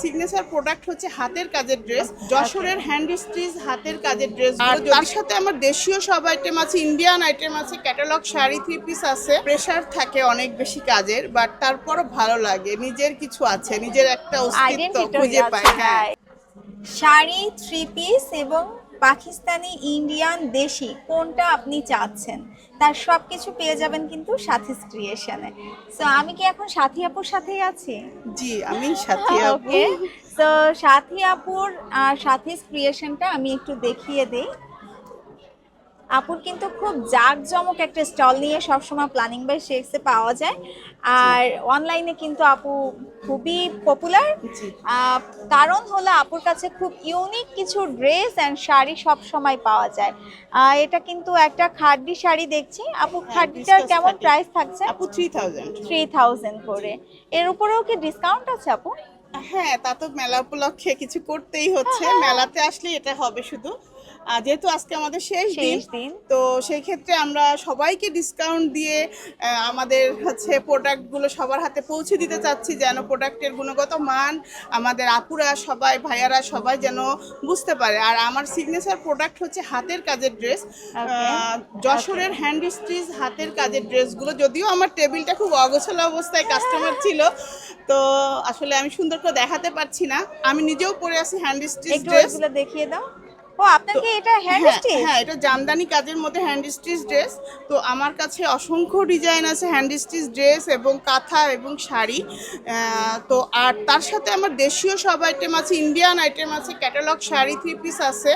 Signature product হচ্ছে হাতের কাজের ড্রেস যশোরের হ্যান্ড স্ট্রিজ হাতের কাজের ড্রেস আর তার সাথে আমার দেশীয় সব আইটেম আছে ইন্ডিয়ান আইটেম আছে ক্যাটালগ শাড়ি থ্রি পিস আছে। প্রেশার থাকে অনেক বেশি কাজের বাট তারপরও ভালো লাগে। নিজের কিছু আছে নিজের একটা অস্তিত্ব খুঁজে পায় হ্যাঁ। শাড়ি থ্রি পিস এবং পাকিস্তানি ইন্ডিয়ান দেশি কোনটা আপনি চাচ্ছেন? তার সব কিছু পেয়ে যাবেন কিন্তু সাথিস ক্রিয়েশনে। সো আমি কি এখন সাথী আপুর সাথেই আছি? জি আমি সাথী আপু। তো সাথী আপুর সাথিস ক্রিয়েশনটা আমি একটু দেখিয়ে দিই। আপুর কিন্তু খুব জাঁকজমক একটা স্টল নিয়ে সবসময় প্ল্যানিং বাই শেক্সে পাওয়া যায়। আর অনলাইনে কিন্তু আপু খুবই পপুলার কারণ হলো আপুর কাছে খুব ইউনিক কিছু ড্রেস অ্যান্ড শাড়ি সব সময় পাওয়া যায়। এটা কিন্তু একটা খাড্ডি শাড়ি দেখছি। আপু হ্যাঁ, খাড্ডিটার কেমন প্রাইস থাকছে? আপু থ্রি থাউজেন্ড থ্রি থাউজেন্ড করে। এর উপরেও কি ডিসকাউন্ট আছে আপু? হ্যাঁ তা তো মেলা উপলক্ষে কিছু করতেই হচ্ছে। মেলাতে আসলে এটা হবে শুধু। যেহেতু আজকে আমাদের শেষ দিন তো সেই ক্ষেত্রে আমরা সবাইকে ডিসকাউন্ট দিয়ে আমাদের হচ্ছে প্রোডাক্টগুলো সবার হাতে পৌঁছে দিতে চাচ্ছি যেন প্রোডাক্টের গুণগত মান আমাদের আপুরা সবাই ভাইয়ারা সবাই যেন বুঝতে পারে। আর আমার সিগনেচার প্রোডাক্ট হচ্ছে হাতের কাজের ড্রেস যশোরের হ্যান্ড স্টিচ হাতের কাজের ড্রেসগুলো যদিও আমার টেবিলটা খুব অগোছালো অবস্থায় কাস্টমার ছিল তো আসলে আমি সুন্দর করে দেখাতে পারছি না। আমি নিজেও পরে আছি হ্যান্ড স্টিচ ড্রেস দেখিয়ে দাও। ও আপনার কি এটা হ্যান্ড হ্যাঁ স্টিচ হ্যাঁ এটা জামদানি কাজের মধ্যে হ্যান্ড স্টিচ ড্রেস তো আমার কাছে অসংখ্য ডিজাইন আছে হ্যান্ড স্টিচ ড্রেস এবং কাঁথা এবং শাড়ি। তো আর তার সাথে আমার দেশীয় সব আইটেম আছে ইন্ডিয়ান আইটেম আছে ক্যাটালগ শাড়ি থ্রি পিস আছে।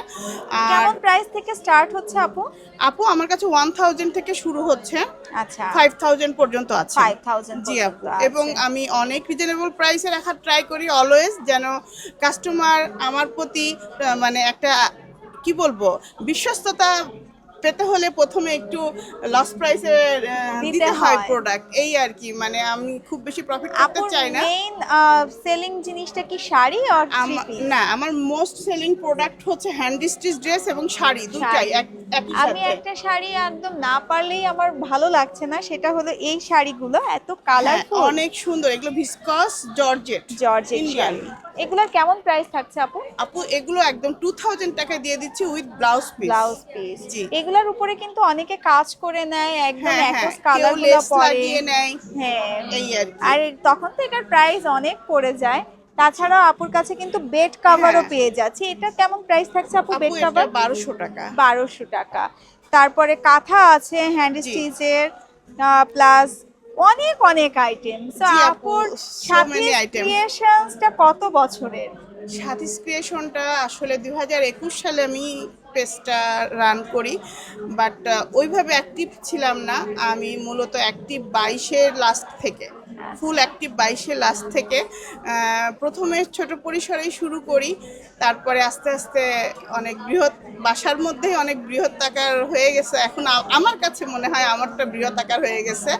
আর কেমন প্রাইস থেকে স্টার্ট হচ্ছে আপু? আপু আমার কাছে ওয়ান থাউজেন্ড থেকে শুরু হচ্ছে। আচ্ছা। ফাইভ থাউজেন্ড পর্যন্ত আছে। ফাইভ থাউজেন্ড জি আপু। এবং আমি অনেক রিজনেবল প্রাইসে রাখার ট্রাই করি অলওয়েজ যেন কাস্টমার আমার প্রতি মানে একটা কি বলব? বিশ্বস্ততা পেতে হলে প্রথমে একটু লস প্রাইসে দিতে হয় হয়। প্রোডাক্ট এই আর কি। মানে আমি খুব বেশি প্রফিট করতে চাই না। মেইন সেলিং জিনিসটা কি শাড়ি আর থ্রি না আমার মোস্ট সেলিং প্রোডাক্ট হচ্ছে হ্যান্ড স্টিচ ড্রেস এবং শাড়ি দুটাই আমি একটা শাড়ি একদম না পারলেই আমার ভালো লাগছে না সেটা হলো এই শাড়িগুলো এত হ্যাঁ, কালারফুল অনেক সুন্দর এগুলো ভিসকস জর্জেট জর্জেট শাড়ি। এগুলোর কেমন প্রাইস থাকছে আপু? আপু এগুলো একদম টু থাউজেন্ড টাকা দিয়ে দিচ্ছি with blouse piece blouse piece জি। এগুলোর উপরে কিন্তু অনেকে কাজ করে নেয় একদম হ্যাঁ হ্যাঁ। একস কেউ কালারগুলো পরে। লাগিয়ে নেয়। হ্যাঁ। এই আর আর তখন তো এটার প্রাইস অনেক পড়ে যায়। তাছাড়াও আপুর কাছে কিন্তু বেড কাভারও হ্যাঁ। পেয়ে যাচ্ছে। এটা কেমন প্রাইস থাকছে আপু বেড কাভার বারোশো টাকা। বারোশো টাকা। তারপরে কাঁথা আছে হ্যান্ড স্টিচের প্লাস অনেক অনেক আইটেম সো আপুর সাথে ক্রিয়েশনসটা কত বছরের? সাথিস ক্রিয়েশনটা আসলে দুই হাজার একুশ সালে আমি পেজটা রান করি বাট ওইভাবে অ্যাক্টিভ ছিলাম না। আমি মূলত অ্যাক্টিভ বাইশের লাস্ট থেকে। ফুল অ্যাক্টিভ বাইশে লাস্ট থেকে। প্রথমে ছোট পরিসরেই শুরু করি, তারপরে আস্তে আস্তে অনেক বৃহৎ, বাসার মধ্যেই অনেক বৃহৎ আকার হয়ে গেছে। এখন আমার কাছে মনে হয় আমারটা বৃহৎ আকার হয়ে গেছে।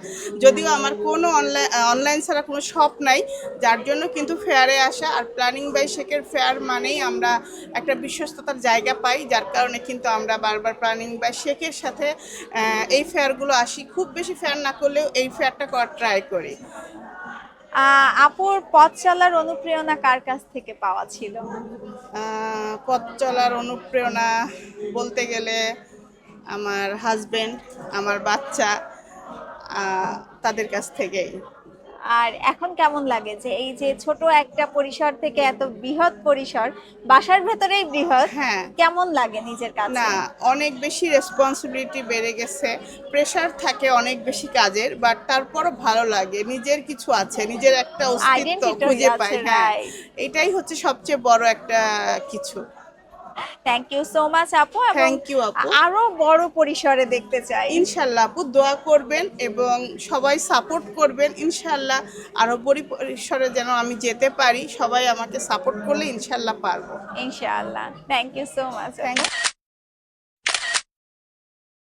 যদিও আমার কোনো অনলাইন অনলাইন ছাড়া কোনো শপ নাই, যার জন্য কিন্তু ফেয়ারে আসা। আর প্ল্যানিং বাই শেকের ফেয়ার মানেই আমরা একটা বিশ্বস্ততার জায়গা পাই, যার কারণে কিন্তু আমরা বারবার প্ল্যানিং বাই শেকের সাথে এই ফেয়ারগুলো আসি। খুব বেশি ফেয়ার না করলেও এই ফেয়ারটা করার ট্রাই করি। আপুর পথ চলার অনুপ্রেরণা কার কাছ থেকে পাওয়া ছিল? পথ চলার অনুপ্রেরণা বলতে গেলে আমার হাজবেন্ড আমার বাচ্চা তাদের কাছ থেকেই। আর এখন কেমন লাগে যে এই যে ছোট একটা পরিসর থেকে এত বৃহৎ পরিসর বাসার ভেতরেই বৃহৎ হ্যাঁ। কেমন লাগে নিজের কাছে? না অনেক বেশি রেসপন্সিবিলিটি বেড়ে গেছে। প্রেশার থাকে অনেক বেশি কাজের বাট তারপরও ভালো লাগে। নিজের কিছু আছে নিজের একটা অস্তিত্ব খুঁজে পাই হ্যাঁ। এটাই হচ্ছে সবচেয়ে বড় একটা কিছু। থ্যাংক ইউ সো মাচ আপু থ্যাংক ইউ আপু। আরও বড় পরিসরে দেখতে চাই। ইনশাল্লাহ আপু দোয়া করবেন এবং সবাই সাপোর্ট করবেন। ইনশাল্লাহ আরও বড় পরিসরে যেন আমি যেতে পারি। সবাই আমাকে সাপোর্ট করলে ইনশাল্লাহ পারব। ইনশাল্লাহ thank you so much thank